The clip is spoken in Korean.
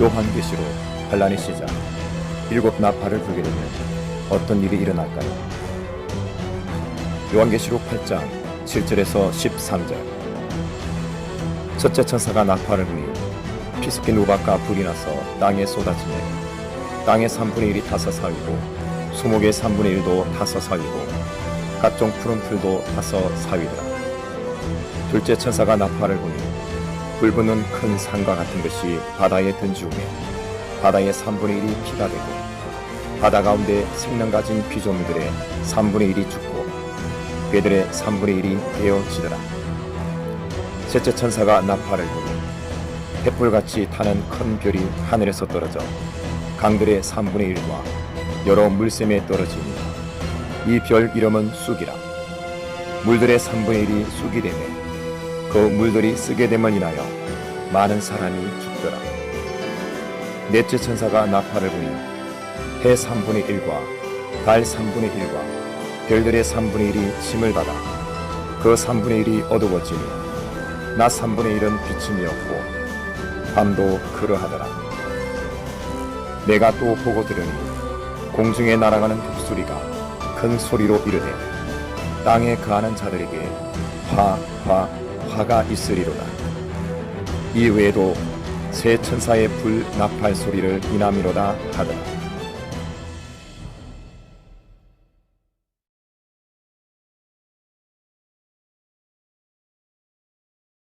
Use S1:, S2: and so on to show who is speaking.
S1: 요한계시로 반란의 시작 일곱 나팔을 불게 되면 어떤 일이 일어날까요? 요한계시록 8장 7절에서 13절 첫째 천사가 나팔을 부니 피스킨 우박과 불이 나서 땅에 쏟아지며 땅의 3분의 1이 타서 사위고 수목의 3분의 1도 타서 사위고 각종 푸른 풀도 타서 사위더라 둘째 천사가 나팔을 부니 불붙는 큰 산과 같은 것이 바다에 던지우며 바다의 3분의 1이 피가 되고 바다 가운데 생명 가진 피조물들의 3분의 1이 죽고 그들의 3분의 1이 베어지더라. 셋째 천사가 나팔을 부니 횃불같이 타는 큰 별이 하늘에서 떨어져 강들의 3분의 1과 여러 물샘에 떨어지니 이 별 이름은 쑥이라. 물들의 3분의 1이 쑥이 되매 그 물들이 쓰게 됨을 인하여 많은 사람이 죽더라 넷째 천사가 나팔을 부니 해 3분의 1과 달 3분의 1과 별들의 3분의 1이 침을 받아 그 3분의 1이 어두워지니 낮 3분의 1은 비침이었고 밤도 그러하더라 내가 또 보고 들으니 공중에 날아가는 독수리가 큰 소리로 이르되 땅에 거하는 자들에게 화, 화, 화가 있으리로다. 이 외에도 새 천사의 불 나팔 소리를 이남이로다 하더라.